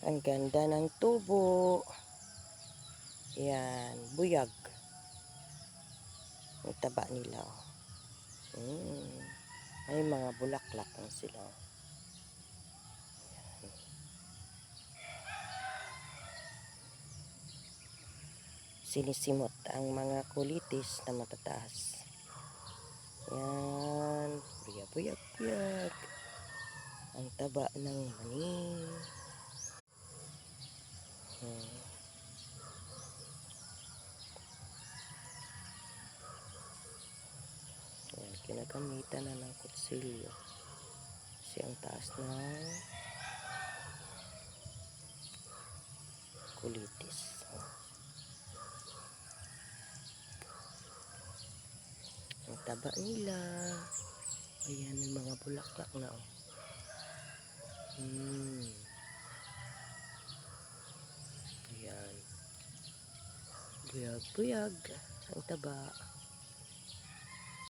Ang ganda ng tubo. Yan, buyag. Ang taba nila. Oh. Mm. Ay, mga bulaklak na sila. Sinisimot ang mga kulitis na matataas. Yan. Buyag, buyag. Ang taba ng mani. Ayan, kinagamitan na ng kutsilyo. Kasi ang taas ng kulitis. Ang taba nila. Ayan, may mga bulaklak na. Oh. Hmm. Ayan. Buyag-buyag. Ang taba.